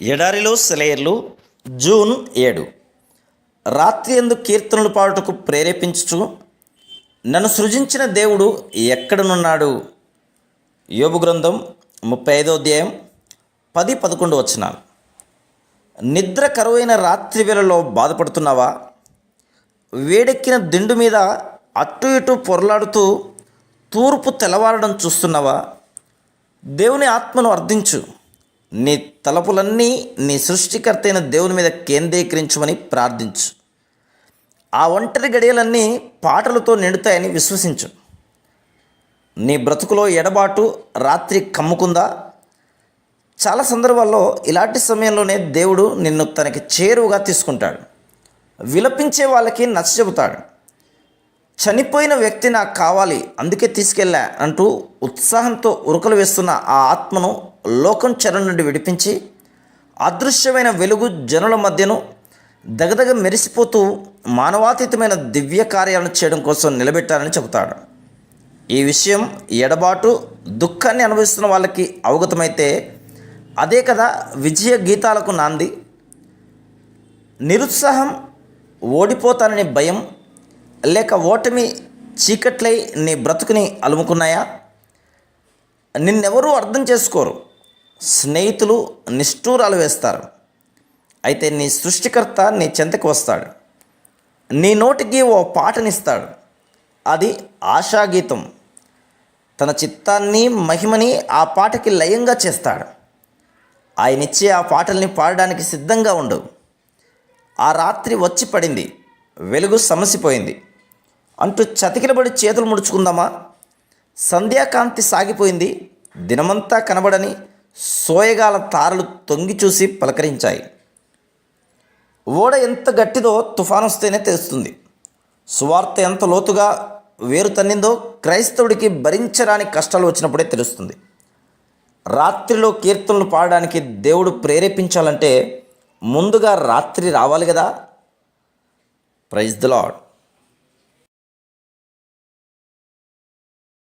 ఎడారిలో సెలయర్లు జూన్ ఏడు. రాత్రి ఎందు కీర్తనలు పాడుటకు ప్రేరేపించుచు నన్ను సృజించిన దేవుడు ఎక్కడనున్నాడు? యోబు గ్రంథం ముప్పై ఐదో అధ్యాయం పది పదకొండు వచనాలు నిద్ర కరువైన రాత్రి వేళలో బాధపడుతున్నావా? వేడెక్కిన దిండు మీద అటు ఇటు పొరలాడుతూ తూర్పు తెల్లవారడం చూస్తున్నావా? దేవుని ఆత్మను అర్థించు. నీ తలపులన్నీ నీ సృష్టికర్తైన దేవుని మీద కేంద్రీకరించమని ప్రార్థించు. ఆ ఒంటరి గడియలన్నీ పాటలతో నిండుతాయని విశ్వసించు. నీ బ్రతుకులో ఎడబాటు రాత్రి కమ్ముకుందా? చాలా సందర్భాల్లో ఇలాంటి సమయంలోనే దేవుడు నిన్ను తనకి చేరువుగా తీసుకుంటాడు. విలపించే వాళ్ళకి నచ్చ చెబుతాడు. చనిపోయిన వ్యక్తి నాకు కావాలి అందుకే తీసుకెళ్ళా అంటూ ఉత్సాహంతో ఉరకలు వేస్తున్న ఆ ఆత్మను లోకం చెర నుండి విడిపించి అదృశ్యమైన వెలుగు జనుల మధ్యను దగదగ మెరిసిపోతూ మానవాతీతమైన దివ్య కార్యాలను చేయడం కోసం నిలబెట్టాలని చెబుతాడు. ఈ విషయం ఎడబాటు దుఃఖాన్ని అనుభవిస్తున్న వాళ్ళకి అవగతమైతే అదే కదా విజయ గీతాలకు నాంది. నిరుత్సాహం ఓడిపోతానని భయం లేక ఓటమి చీకట్లై నీ బ్రతుకుని అలుముకున్నాయా? నిన్నెవరూ అర్థం చేసుకోరు. స్నేహితులు నిష్ఠూరాలు వేస్తారు. అయితే నీ సృష్టికర్త నీ చెంతకు వస్తాడు. నీ నోటికి ఓ పాటనిస్తాడు. అది ఆశాగీతం. తన చిత్తాన్ని మహిమని ఆ పాటకి లయంగా చేస్తాడు. ఆయన ఇచ్చే ఆ పాటల్ని పాడడానికి సిద్ధంగా ఉండు. ఆ రాత్రి వచ్చి పడింది. వెలుగు సమసిపోయింది. అంటూ చతికిలబడి చేతులు ముడుచుకుందామా? సంధ్యాకాంతి సాగిపోయింది. దినమంతా కనబడని సోయగాల తారలు తొంగి చూసి పలకరించాయి. ఓడ ఎంత గట్టిదో తుఫాను వస్తేనే తెలుస్తుంది. సువార్త ఎంత లోతుగా వేరు తన్నిందో క్రైస్తవుడికి భరించరాని కష్టాలు వచ్చినప్పుడే తెలుస్తుంది. రాత్రిలో కీర్తనలు పాడడానికి దేవుడు ప్రేరేపించాలంటే ముందుగా రాత్రి రావాలి కదా? Praise the lord